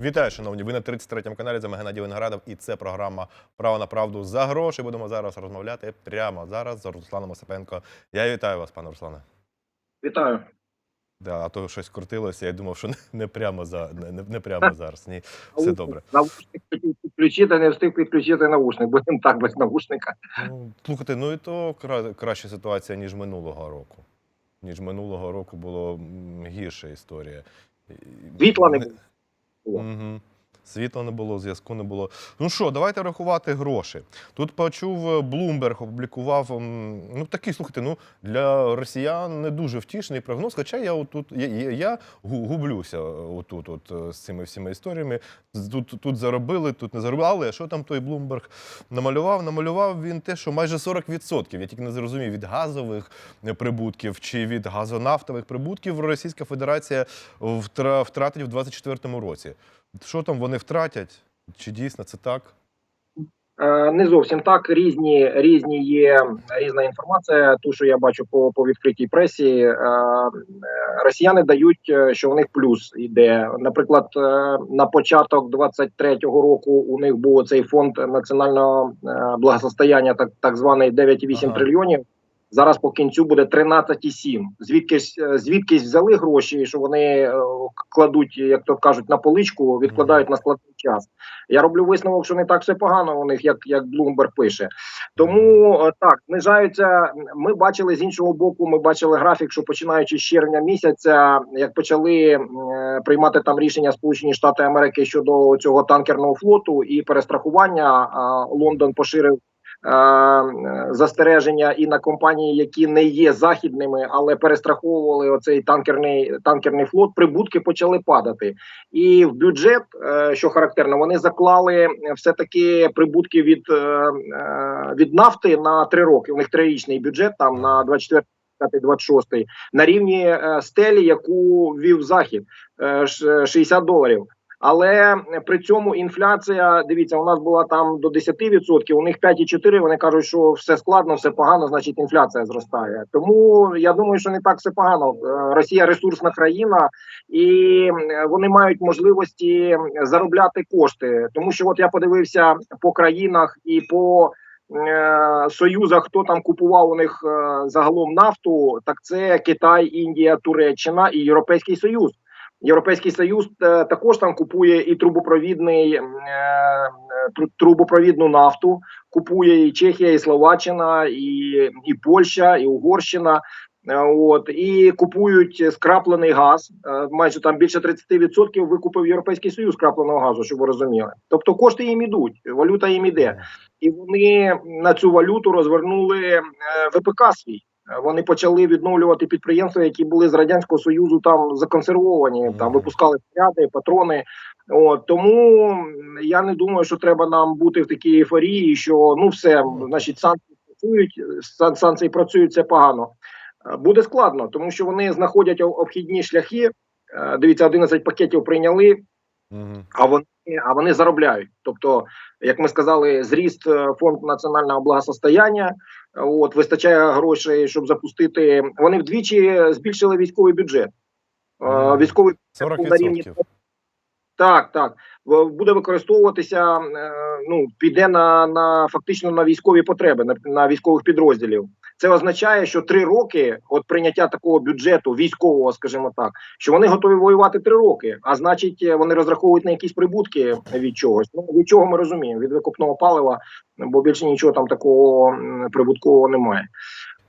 Вітаю, шановні. Ви на 33-му каналі. З вами Геннадій Виноградов, і це програма Право на правду за гроші. Будемо зараз розмовляти прямо зараз з Русланом Осипенко. Я вітаю вас, пане Руслане. Вітаю. Да, а то щось крутилося. Я думав, що не, не прямо за не, не- прямо зараз. Ні, все добре. Навушник підключити, не встиг підключити навушник. Будемо так без навушника. Ну, слухайте, ну і то кра- краща ситуація ніж минулого року. Ніж минулого року було гірша історія. Світла не було. Угу. Світла не було, зв'язку не було. Ну що, давайте рахувати гроші. Тут почув е, Bloomberg, опублікував ну такий, слухайте, ну для росіян не дуже втішний прогноз. Хоча я отут я, я, гублюся е, отут, от е, з цими всіма історіями. Тут, тут заробили, тут не заробили. Але що там той Bloomberg намалював? Намалював він те, що майже 40%. Я тільки не зрозумів від газових прибутків чи від газонафтових прибутків Російська Федерація втра- втратить в 2024 році. Що там вони втратять? Чи дійсно це так? Е, Не зовсім так. Різні різні є різна інформація. Ту, що я бачу по, по відкритій пресі, е, е, росіяни дають, що у них плюс іде. Наприклад, на початок 23-го року у них був цей фонд національного благосостояння, так, так званий 9,8 Ага. трильйонів. Зараз по кінцю буде 13,7. Звідкись е, звідкись взяли гроші, що вони е, кладуть, як то кажуть, на поличку, відкладають на складний час. Я роблю висновок, що не так все погано у них, як як Bloomberg пише. Тому е, так знижаються. Ми бачили з іншого боку. Ми бачили графік, що починаючи з червня місяця, як почали е, приймати там рішення Сполучені Штати Америки щодо цього танкерного флоту і перестрахування, е, Лондон поширив. Е, Застереження і на компанії, які не є західними, але перестраховували оцей танкерний танкерний флот. Прибутки почали падати, і в бюджет, е, що характерно, вони заклали все таки прибутки від, е, від нафти на три роки. У них трирічний бюджет там на 24 26 на рівні стелі, яку ввів захід е, ш- 60 доларів. Але при цьому інфляція, дивіться, у нас була там до 10%, у них 5,4%, Вони кажуть, що все складно, все погано, значить інфляція зростає. Тому я думаю, що не так все погано. Е, Росія ресурсна країна, і вони мають можливості заробляти кошти. Тому що, от я подивився по країнах і по е, союзах, хто там купував у них е, загалом нафту, так це Китай, Індія, Туреччина і Європейський Союз. Європейський Союз е, також там купує і трубопровідний е, трубопровідну нафту, купує і Чехія, і Словаччина, і, і Польща, і Угорщина. Е, От і купують скраплений газ. Майже там більше 30% викупив Європейський Союз скрапленого газу, щоб ви розуміли. Тобто кошти їм ідуть, валюта їм іде, і вони на цю валюту розвернули ВПК свій. Вони почали відновлювати підприємства, які були з радянського союзу там законсервовані, там випускали снаряди, патрони. От тому я не думаю, що треба нам бути в такій ейфорії, що ну все, значить, санкції працюють, сан- санкції працюють, це погано. Е, Буде складно, тому що вони знаходять обхідні шляхи. Е, Дивіться, 11 пакетів прийняли, Угу. а вони а вони заробляють. Тобто, як ми сказали, зріст е, фонд національного благосостояння. От вистачає грошей, щоб запустити. Вони вдвічі збільшили військовий бюджет. Е, Військовий бюджет був на рівні так, так. Буде використовуватися, е, ну, піде на, на фактично на військові потреби, на, на військових підрозділів. Це означає, що три роки от прийняття такого бюджету військового, скажімо так, що вони готові воювати три роки. А значить, е, вони розраховують на якісь прибутки від чогось. Ну від чого ми розуміємо? Від викопного палива, бо більше нічого там такого прибуткового немає.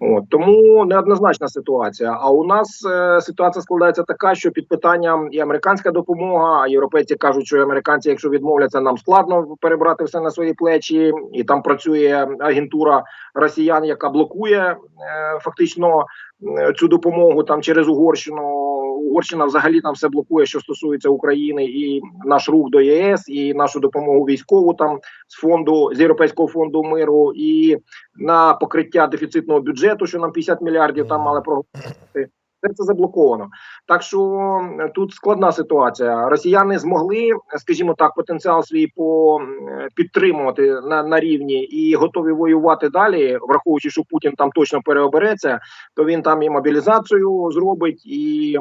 От тому неоднозначна ситуація. А у нас е, ситуація складається така, що під питанням і американська допомога, а європейці кажуть, що американці, якщо відмовляться, нам складно перебрати все на свої плечі, і там працює агентура росіян, яка блокує е, фактично цю допомогу там через Угорщину. Угорщина взагалі там все блокує, що стосується України, і наш рух до ЄС, і нашу допомогу військову там з фонду з Європейського фонду миру, і на покриття дефіцитного бюджету, що нам 50 мільярдів там мали проголосувати. Все це заблоковано. Так що тут складна ситуація. Росіяни змогли, скажімо так, потенціал свій по підтримувати на, на рівні і готові воювати далі, враховуючи, що Путін там точно переобереться, то він там і мобілізацію зробить, і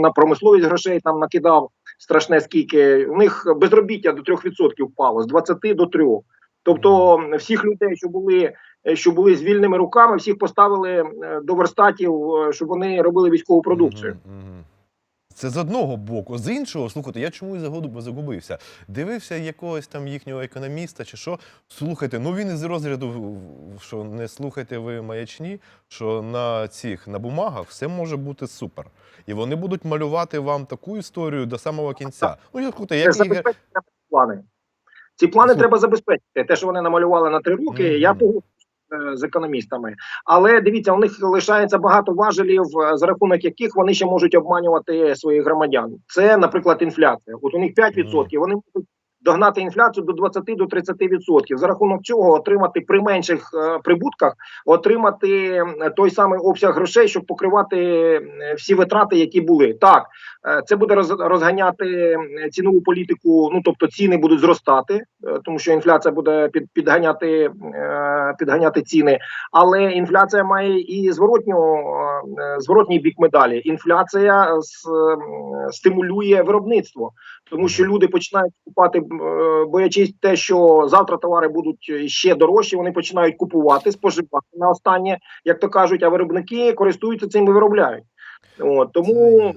на промисловість грошей там накидав. страшне скільки. У них безробіття до 3% впало з 20 до 3%. Тобто всіх людей, що були, що були з вільними руками, всіх поставили е, до верстатів, е, щоб вони робили військову продукцію. Це з одного боку. З іншого, слухайте, я чомусь загуб- загубився. Дивився якогось там їхнього економіста чи що. Слухайте, ну він із розряду, що не слухайте ви маячні, що на цих на бумагах все може бути супер. І вони будуть малювати вам таку історію до самого кінця. Ну, я слухайте, як ігор... плани. Ці плани Слухай. треба забезпечити. Те, що вони намалювали на три роки, Мгм. я погоджуюсь е, з економістами. Але дивіться, у них лишається багато важелів, е, за рахунок яких вони ще можуть обманювати своїх громадян. Це, наприклад, інфляція. От у них 5%, вони можуть догнати інфляцію до 20 до 30%. За рахунок цього отримати при менших е, прибутках, отримати е, той самий обсяг грошей, щоб покривати е, всі витрати, які були. Так, це буде роз- розганяти цінову політику. Ну тобто ціни будуть зростати, тому що інфляція буде під, підганяти, підганяти ціни. Але інфляція має і зворотню зворотній бік медалі. Інфляція стимулює виробництво, тому що люди починають купувати, е, боячись те, що завтра товари будуть ще дорожчі. Вони починають купувати, споживати на останнє, як то кажуть, а виробники користуються цим і виробляють. От тому.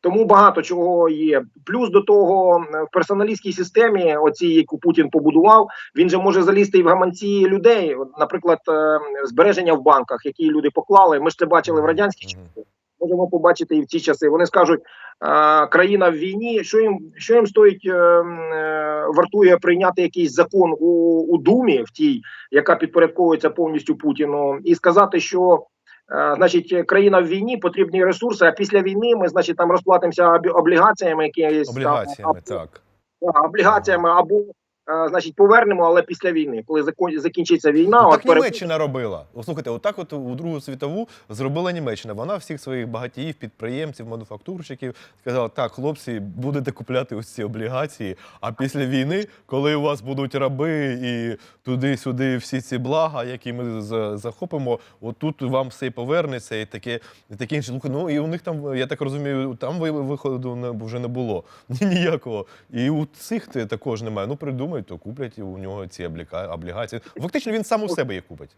Тому багато чого є. Плюс до того е, в персоналістській системі, оцій, яку Путін побудував, він же може залізти і в гаманці людей. Наприклад, е, збереження в банках, які люди поклали. Ми ж це бачили в радянські Мгм. Можемо побачити і в ці часи. Вони скажуть, е, країна в війні. Що їм що їм стоїть е, е, вартує прийняти якийсь закон у, у думі, в тій, яка підпорядковується повністю Путіну, і сказати, що. Е, Значить, країна в війні, потрібні ресурси. А після війни ми, значить, там розплатимося облігаціями, там, облігаціями, або- так. Облігаціями або значить повернемо, але після війни, коли закінчиться війна, Ну, от так пере- Німеччина робила. Слухайте, отак от у Другу світову зробила Німеччина. Вона всіх своїх багатіїв, підприємців, мануфактурщиків сказала: так, хлопці, будете купляти ось ці облігації. А після війни, коли у вас будуть раби і туди-сюди всі ці блага, які ми захопимо, отут вам все і повернеться, і таке, і таке інше. Ну і у них там, я так розумію, там виходу вже не було. Ніякого. І у цих також немає. Ну придумають, то куплять у нього ці обліка- облігації. Фактично він сам у себе їх купить.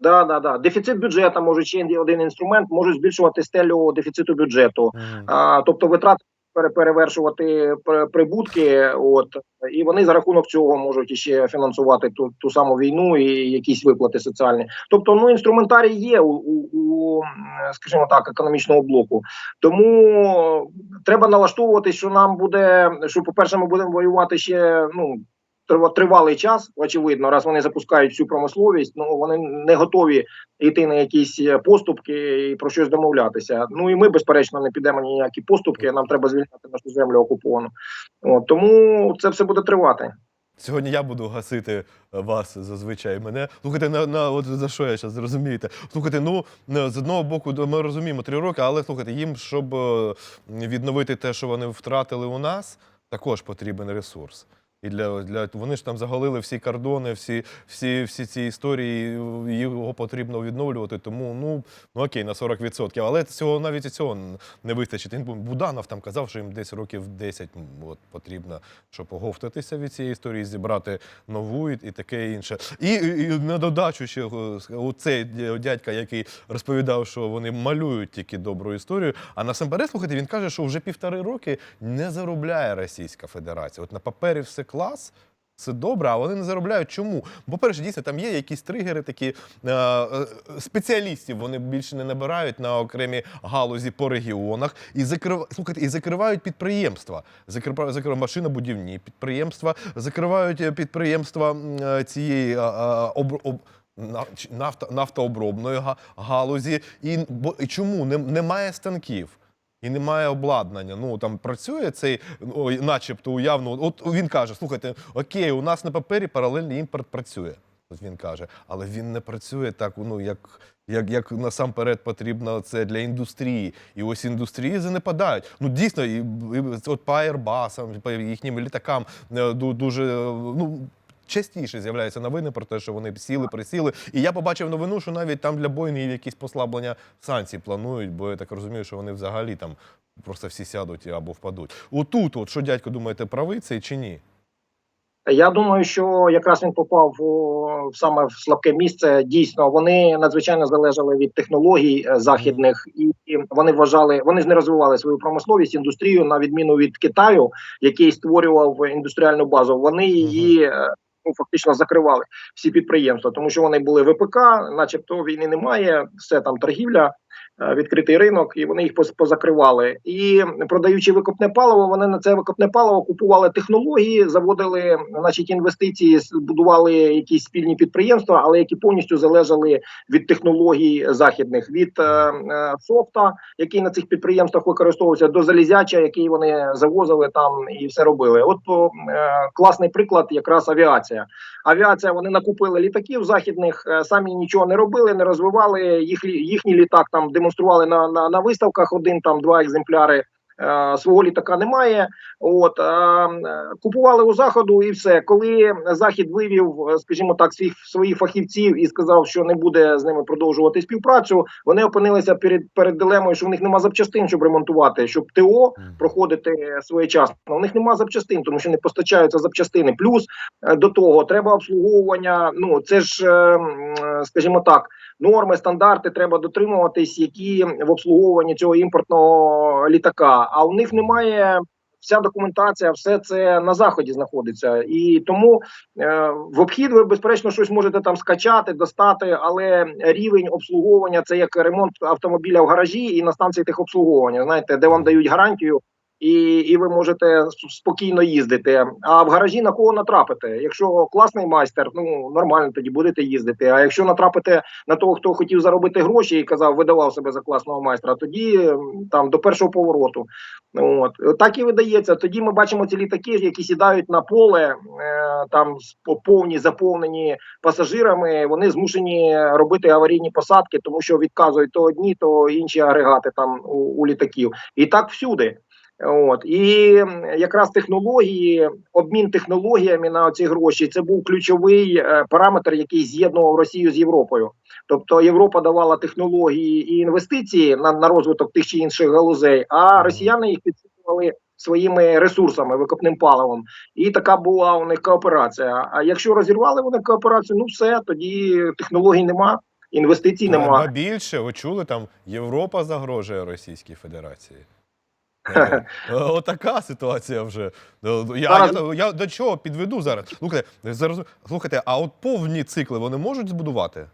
да, да, да. дефіцит бюджету може ще один інструмент, може збільшувати стелю дефіциту бюджету. А, тобто витрати перевершувати пр- прибутки, от і вони за рахунок цього можуть ще фінансувати ту, ту саму війну і якісь виплати соціальні. Тобто, ну інструментарій є у, у, скажімо так, економічного блоку. Тому треба налаштовувати, що нам буде, що по-перше, ми будемо воювати ще ну. Трива- Тривалий час, очевидно, раз вони запускають всю промисловість, ну вони не готові йти на якісь е, поступки і про щось домовлятися. Ну і ми, безперечно, не підемо ні ніякі поступки. Нам треба звільняти нашу землю окуповану. От, тому це все буде тривати. Сьогодні я буду гасити е, вас зазвичай мене. Слухайте, на, на от за що я зараз зрозумієте? Слухайте, ну е, з одного боку, ми розуміємо три роки, але слухайте, їм, щоб відновити те, що вони втратили у нас, також потрібен ресурс. І для, для вони ж там заголили всі кордони, всі, всі, всі ці історії, його потрібно відновлювати. Тому ну, ну окей, на 40%. Але цього навіть і цього не вистачить. Він Буданов там казав, що їм десь років 10 от, потрібно, щоб оговтатися від цієї історії, зібрати нову і, і таке інше. І, і, і на додачу ще е, цей дядька, який розповідав, що вони малюють тільки добру історію. А насамперед, слухайте, він каже, що вже півтори роки не заробляє Російська Федерація. От на папері все клас. Все добре, а вони не заробляють. Чому? По-перше, дійсно, там є якісь тригери, такі е, е, спеціалістів. Вони більше не набирають на окремі галузі по регіонах і закрив... слухайте, і закривають підприємства. Закривають закривають машинобудівні підприємства, закривають е, підприємства е, цієї е, е, об, об, на- нафтообробної галузі. І, бо, і чому? Нем- немає станків. І немає обладнання. Ну там працює цей, ну, начебто уявно. От він каже: слухайте, окей, у нас на папері паралельний імпорт працює. Він каже, але він не працює так, ну як, як, як насамперед потрібно це для індустрії. І ось індустрії занепадають. Ну дійсно, і, і от по Airbus, по їхнім літакам е, дуже ну. Частіше з'являються новини про те, що вони сіли, присіли. І я побачив новину, що навіть там для Боїнгів якісь послаблення санкцій планують, бо я так розумію, що вони взагалі там просто всі сядуть або впадуть. Отут, от що дядько думаєте, правий цей чи ні? Я думаю, що якраз він попав у, саме в слабке місце. Дійсно, вони надзвичайно залежали від технологій е, західних, і вони вважали, вони ж не розвивали свою промисловість, індустрію на відміну від Китаю, який створював індустріальну базу. Вони її е, ну, фактично закривали всі підприємства, тому що вони були ВПК, начебто війни немає, все там торгівля. Е, Відкритий ринок, і вони їх поз- позакривали. І продаючи викопне паливо, вони на це викопне паливо купували технології, заводили, значить, інвестиції, будували якісь спільні підприємства, але які повністю залежали від технологій західних, від е, е, софта, який на цих підприємствах використовувався, до залізяча, який вони завозили там і все робили. От о, класний приклад, якраз авіація. Авіація вони накупили літаків західних, самі нічого не робили, не розвивали. Їх їхній літак там демонстрували на, на, на виставках. Один там два екземпляри. Е, Свого літака немає. От е, купували у заходу, і все. Коли захід вивів, е, скажімо так, своїх своїх фахівців і сказав, що не буде з ними продовжувати співпрацю, вони опинилися перед перед дилемою, що в них нема запчастин, щоб ремонтувати, щоб ТО проходити своєчасно. У них нема запчастин, тому що не постачаються запчастини. Плюс до того треба обслуговування. Ну це ж, скажімо так, норми, стандарти треба дотримуватись, які в обслуговуванні цього імпортного літака. А у них немає. Вся документація, все це на заході знаходиться, і тому е, в обхід ви безперечно щось можете там скачати, достати, але рівень обслуговування це як ремонт автомобіля в гаражі і на станції техобслуговування. Знаєте, де вам дають гарантію, і, і ви можете спокійно їздити. А в гаражі на кого натрапите? Якщо класний майстер, ну нормально тоді будете їздити. А якщо натрапите на того, хто хотів заробити гроші і казав, видавав себе за класного майстра, тоді там до першого повороту. От так і видається. Тоді ми бачимо ці літаки, які сідають на поле, е, там повні заповнені пасажирами. Вони змушені робити аварійні посадки, тому що відказують то одні, то інші агрегати там у, у літаків. І так всюди. От і якраз технології, обмін технологіями на ці гроші, це був ключовий е, параметр, який з'єднував Росію з Європою. Тобто Європа давала технології і інвестиції на, на розвиток тих чи інших галузей, а росіяни їх підсилювали своїми ресурсами, викопним паливом. І така була у них кооперація. А якщо розірвали вони кооперацію, ну все тоді технологій нема, інвестицій Ба нема. більше, ви чули, там Європа загрожує Російській Федерації. Е, Отака ситуація вже. Е, Я, я, я до чого підведу зараз? Слухайте, зараз, слухайте, а от повні цикли вони можуть збудувати?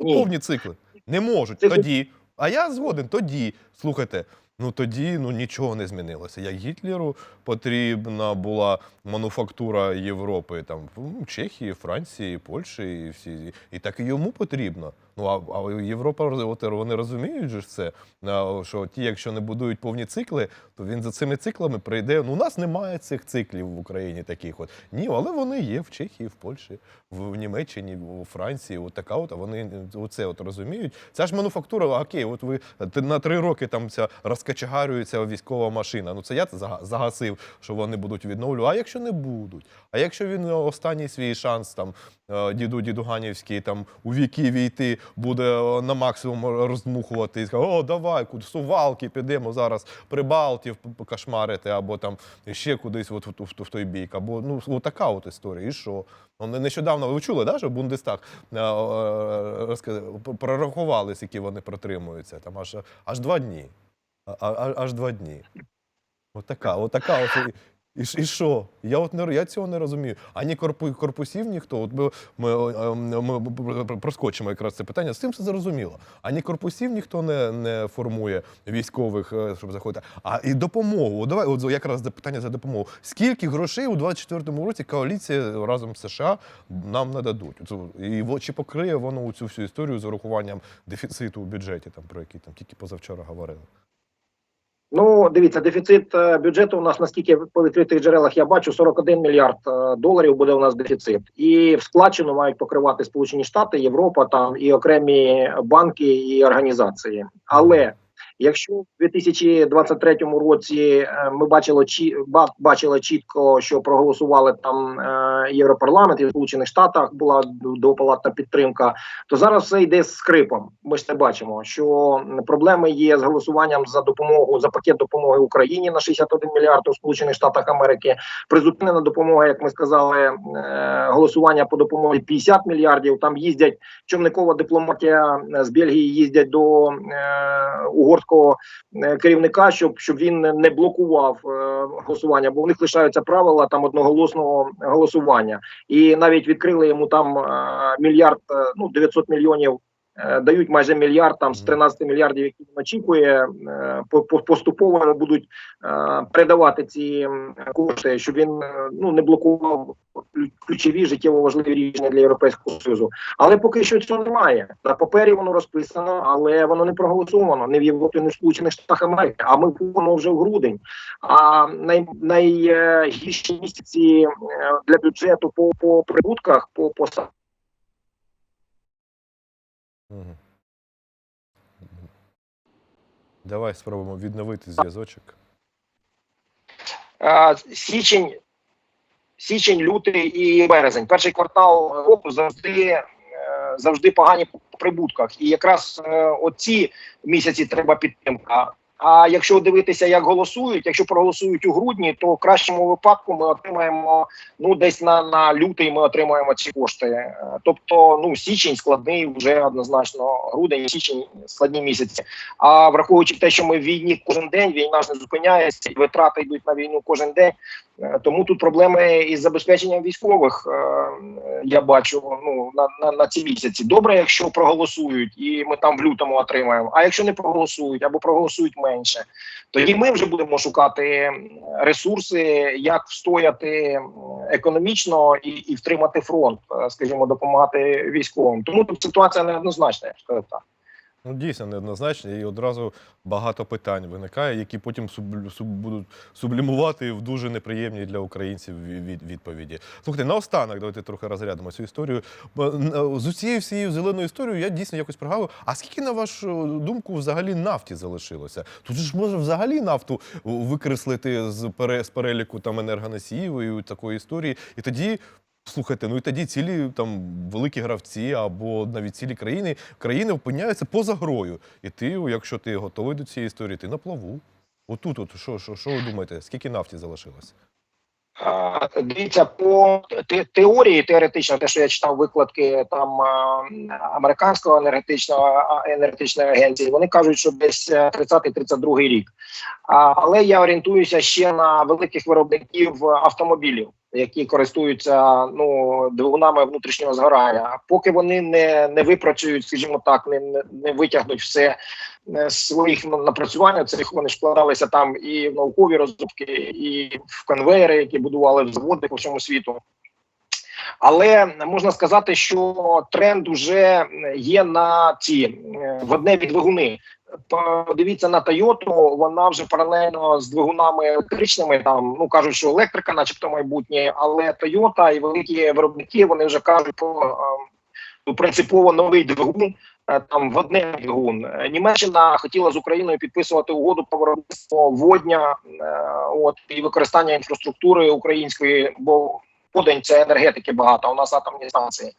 Ні. Повні цикли. Не можуть. Тоді. А я згоден, тоді. Слухайте, ну тоді ну, нічого не змінилося. Як Гітлеру потрібна була мануфактура Європи, там, ну, Чехії, Франції, Польщі, і всі. І так і йому потрібно. Ну, а, а Європа от, вони розуміють ж це, що ті, якщо не будують повні цикли, то він за цими циклами прийде. Ну, у нас немає цих циклів в Україні таких. От. Ні, але вони є в Чехії, в Польщі, в, Німеччині, у Франції. От така от, вони оце от розуміють. Ця ж мануфактура, окей, от ви на три роки там ця розкачегарюється військова машина. Ну це я загасив, що вони будуть відновлювати. А якщо не будуть? А якщо він е, останній свій шанс там е, діду Дідуганівський там у віки війти буде е, на максимум роздмухувати і скаже, о, давай, куди сувалки підемо зараз Прибалтів покашмарити, або там ще кудись от, в, в, в той бік. Або ну от така от історія. І що? Ну, Нещодавно ви чули, да, що Бундестаг е, е, прорахували, скільки вони протримуються. Там аж, аж два дні. А, а, аж два дні. Отака, отака. От, і, і що? Я от не я цього не розумію. Ані корпу, корпусів ніхто. От ми, ми, е, ми, проскочимо якраз це питання. З цим все зрозуміло. Ані корпусів ніхто не, не формує військових, е, щоб заходити. А і допомогу. Давай, от якраз запитання за допомогу. Скільки грошей у 24-му році коаліція разом з США нам нададуть? І чи покриє воно цю всю історію з урахуванням дефіциту у бюджеті, там про який там тільки позавчора говорили? Ну, дивіться, дефіцит е, бюджету у нас наскільки по відкритих джерелах я бачу, 41 мільярд е, доларів буде у нас дефіцит, і в складчину мають покривати Сполучені Штати, Європа там і окремі банки і організації. Але Якщо в 2023 році е, ми бачили бачили чітко, що проголосували там е, Європарламент і в Сполучених Штатах була двопалатна підтримка, то зараз все йде з скрипом. Ми ж це бачимо, що проблеми є з голосуванням за допомогу за пакет допомоги Україні на 61 мільярд у Сполучених Штатах Америки. Призупинена допомога, як ми сказали, е, голосування по допомозі 50 мільярдів. Там їздять човникова дипломатія з Бельгії, їздять до угорського е, керівника, щоб щоб він не- блокував е, голосування, бо в них лишаються правила там одноголосного голосування, і навіть відкрили йому там е, мільярд, ну 900 мільйонів. Е, Дають майже мільярд там з 13 мільярдів, які він очікує, е, по- по- поступово будуть е, передавати ці кошти, щоб він ну не блокував ключові життєво важливі рішення для європейського союзу. Але поки що цього немає. На папері воно розписано, але воно не проголосовано не в Європі, не в Сполучених Штатах Америки. А ми воно вже в грудень. А най, найгірші місяці для бюджету по, по прибутках, по, по Мгм. Давай спробуємо відновити зв'язочок. Січень, січень, лютий і березень. Перший квартал року завжди. е, Завжди погані по прибутках, і якраз е, оці місяці треба підтримка. А якщо дивитися, як голосують, якщо проголосують у грудні, то в кращому випадку ми отримаємо ну десь на, на лютий. Ми отримаємо ці кошти. Е, Тобто, ну січень складний вже однозначно. Грудень, січень складні місяці. А враховуючи те, що ми в війні кожен день, війна ж не зупиняється, витрати йдуть на війну кожен день. Е, Тому тут проблеми із забезпеченням військових. е, Я бачу ну на, на, на ці місяці. Добре, якщо проголосують, і ми там в лютому отримаємо. А якщо не проголосують або проголосують менше, тоді ми вже будемо шукати ресурси, як встояти економічно і, і втримати фронт, е, скажімо, допомагати військовим. Тому тут ситуація неоднозначна, я б сказав так. Ну, дійсно неоднозначно, і одразу багато питань виникає, які потім суб, суб, будуть сублімувати в дуже неприємні для українців від, відповіді. Слухайте, наостанок, давайте трохи розрядимо цю історію. З усією всією зеленою історією я дійсно якось пригадую. А скільки, на вашу думку, взагалі нафті залишилося? Тут ж може взагалі нафту викреслити з, пере, з переліку там енергоносіїв і такої історії. І тоді Слухайте, ну і тоді цілі там великі гравці або навіть цілі країни країни опиняються поза грою. І ти, якщо ти готовий до цієї історії, ти на плаву. Отут, от що, що, що ви думаєте, скільки нафті залишилось? А, Дивіться, по те- теорії теоретично, те, що я читав викладки там американського енергетичного енергетичної агенції, вони кажуть, що десь е, 30-32 рік. А, але я орієнтуюся ще на великих виробників автомобілів, які користуються ну двигунами внутрішнього згорання. Поки вони не, не випрацюють, скажімо так, не, не, витягнуть все е, своїх на- напрацювань. Цих вони ж вкладалися там і в наукові розробки, і в конвейери, які будували в заводи по всьому світу. Але можна сказати, що тренд уже є на ці е, водневі двигуни. Подивіться на Тойоту, вона вже паралельно з двигунами електричними. Там ну кажуть, що електрика, начебто, майбутнє, але Тойота і великі виробники вони вже кажуть про е, ну, принципово новий двигун. е, Там водний двигун. Е, Німеччина хотіла з Україною підписувати угоду про виробництво водня, е, от і використання інфраструктури української, бо подень це енергетики багато. У нас атомні станції.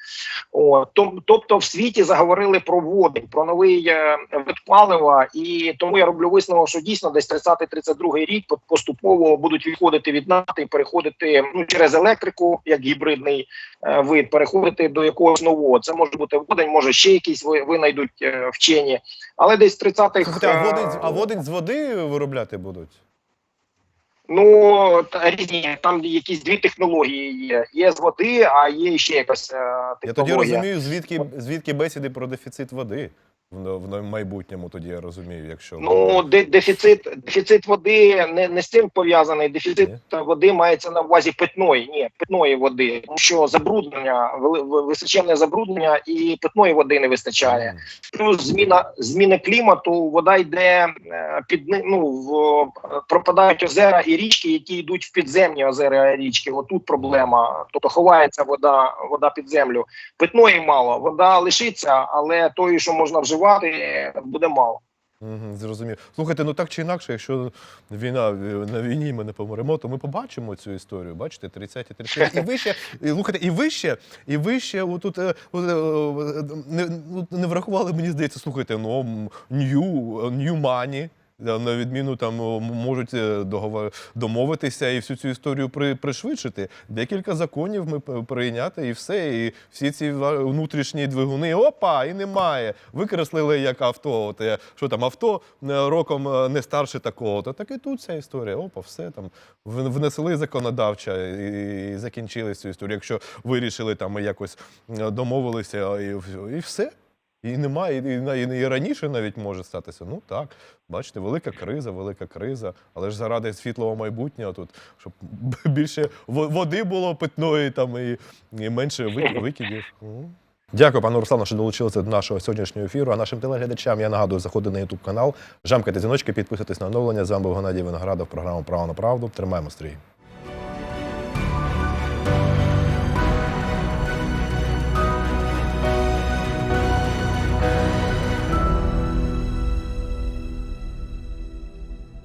О, тобто в світі заговорили про водень, про новий е, вид палива, і тому я роблю висновок, що дійсно десь 30-32 рік поступово будуть відходити від нафти і переходити ну через електрику, як гібридний е, вид, переходити до якогось нового. Це може бути водень, може ще якісь винайдуть е, вчені, але десь 30-х... Слухайте, а водень, а водень з води виробляти будуть? Ну та різні там якісь дві технології є. Є з води, а є ще якась е, Я тоді розумію, звідки, звідки бесіди про дефіцит води в, в майбутньому. Тоді я розумію, якщо Ну, де, дефіцит, дефіцит води не, не з цим пов'язаний. Дефіцит води мається на увазі питної, ні, питної води, тому що забруднення, височенне забруднення і питної води не вистачає. Плюс зміна зміни клімату, вода йде е, під ну, в, пропадають озера і річки, які йдуть в підземні озера і річки. Отут проблема. Тобто ховається вода, вода під землю. Питної мало, вода лишиться, але тої, що можна вживати, буде мало. Угу, зрозумів. Слухайте, ну так чи інакше, якщо війна на війні ми не помремо, то ми побачимо цю історію. Бачите, 30-ті, 30 І вище, і, слухайте, і вище, і вище, отут е, е, е, не, не врахували, мені здається, слухайте, ну new, new money. На відміну там можуть е, договор домовитися і всю цю історію при, пришвидшити. Декілька законів ми прийняти, і все. І всі ці внутрішні двигуни, опа, і немає. Викреслили як авто. От, е, що там авто е, роком не старше такого. То так і тут ця історія. Опа, все там внесли законодавча і, закінчили цю історію. Якщо вирішили там якось домовилися, і, і все. І немає, і, і, і, раніше навіть може статися. Ну так, бачите, велика криза, велика криза. Але ж заради світлого майбутнього тут, щоб більше води було питної там і, і менше викидів. Дякую, пане Руслану, що долучилися до нашого сьогоднішнього ефіру. А нашим телеглядачам я нагадую, заходити на YouTube канал, жамкайте дзвіночки, підписуйтесь на оновлення. З вами був Геннадій Виноградов, програма Право на правду. Тримаємо стрій.